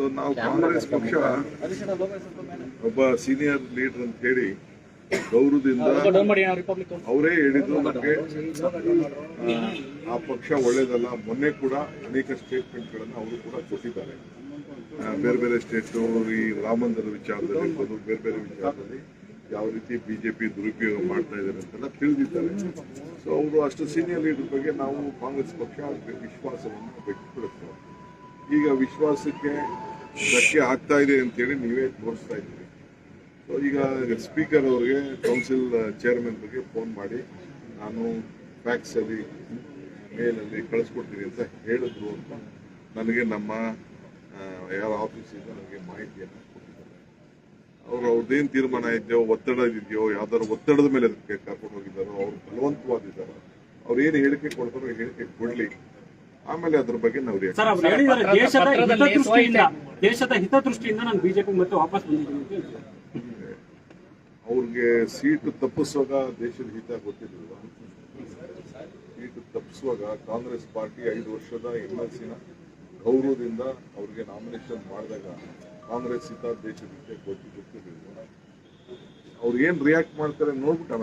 So ನಾವು ಕಾಂಗ್ರೆಸ್ ಪಕ್ಷ ಒಬ್ಬ ಸೀನಿಯರ್ ಲೀಡರ್ ಅಂತ ಹೇಳಿ ಗೌರವದಿಂದ ಅವರೇ ಹೇಳಿದ್ರು ನಮಗೆ ಆ ಪಕ್ಷ ಒಳ್ಳೇದಲ್ಲ. ಮೊನ್ನೆ ಕೂಡ ಅನೇಕ ಸ್ಟೇಟ್ಮೆಂಟ್ಗಳನ್ನು ಅವರು ಕೂಡ ಕೊಟ್ಟಿದ್ದಾರೆ. ಬೇರೆ ಬೇರೆ ಸ್ಟೇಟ್ ಈ ರಾಮಂದಿರ ವಿಚಾರದಲ್ಲಿ ಇರ್ಬೋದು ಬೇರೆ ಬೇರೆ ವಿಚಾರದಲ್ಲಿ ಯಾವ ರೀತಿ ಬಿಜೆಪಿ ದುರುಪಯೋಗ ಮಾಡ್ತಾ ಇದ್ದಾರೆ ಅಂತೆಲ್ಲ ತಿಳಿದಿದ್ದಾರೆ. ಸೊ ಅವರು ಅಷ್ಟು ಸೀನಿಯರ್ ಲೀಡರ್ ಬಗ್ಗೆ ನಾವು ಕಾಂಗ್ರೆಸ್ ಪಕ್ಷ ವಿಶ್ವಾಸವನ್ನು ವ್ಯಕ್ತಪಡಿಸ್ತೇವೆ ಈಗ ವಿಶ್ವಾಸಕ್ಕೆ ಧಕ್ಕೆ ಆಗ್ತಾ ಇದೆ ಅಂತೇಳಿ ನೀವೇ ತೋರಿಸ್ತಾ ಇದ್ದೀರಿ. ಸೊ ಈಗ ಸ್ಪೀಕರ್ ಅವರಿಗೆ ಕೌನ್ಸಿಲ್ ಚೇರ್ಮನ್ ಬಗ್ಗೆ ಫೋನ್ ಮಾಡಿ ನಾನು ಫ್ಯಾಕ್ಸ್ ಅಲ್ಲಿ ಮೇಲಲ್ಲಿ ಕಳಿಸ್ಕೊಡ್ತೀನಿ ಅಂತ ಹೇಳಿದ್ರು ಅಂತ ನನಗೆ ನಮ್ಮ ಯಾರ ಆಫೀಸಿಂದ ನನಗೆ ಮಾಹಿತಿಯನ್ನು ಕೊಟ್ಟಿದ್ದಾರೆ. ಅವರು ಅವ್ರದ್ದೇನು ತೀರ್ಮಾನ ಇದೆಯೋ ಒತ್ತಡ ಇದೆಯೋ ಯಾವ್ದಾದ್ರು ಒತ್ತಡದ ಮೇಲೆ ಅದಕ್ಕೆ ಕರ್ಕೊಂಡು ಹೋಗಿದ್ದಾರೋ ಅವ್ರು ಬಲವಂತವಾಗಿದ್ದಾರೋ ಅವ್ರು ಏನು ಹೇಳಿಕೆ ಕೊಡ್ತಾರೋ ಹೇಳಿಕೆ ಕೊಡ್ಲಿ. ಆಮೇಲೆ ಅದ್ರ ಬಗ್ಗೆ ನಾವು ದೇಶದ ಹಿತದೃಷ್ಟಿಯಿಂದ ನಾನು ಬಿಜೆಪಿ ಮತ್ತೆ ವಾಪಸ್ ಬಂದಿದ್ದೀನಿ ಅಂತ. ಅವ್ರಿಗೆ ಸೀಟ್ ತಪ್ಪಿಸುವಾಗ ದೇಶದ ಹಿತ ಗೊತ್ತಿರಲಿಲ್ಲ ಸೀಟ್ ತಪ್ಪಿಸುವಾಗ ಕಾಂಗ್ರೆಸ್ ಪಾರ್ಟಿ ಐದು ವರ್ಷದ ಎಲ್ ಎಲ್ ಸಿನ ಗೌರವದಿಂದ ಅವ್ರಿಗೆ ನಾಮಿನೇಷನ್ ಮಾಡಿದಾಗ ಕಾಂಗ್ರೆಸ್ ಹಿತ ದೇಶದ ಹಿತ ಗೊತ್ತಿ ಗೊತ್ತಿರಲಿಲ್ಲ ಅವ್ರು ಏನ್ ರಿಯಾಕ್ಟ್ ಮಾಡ್ತಾರೆ ನೋಡ್ಬಿಟ್ಟು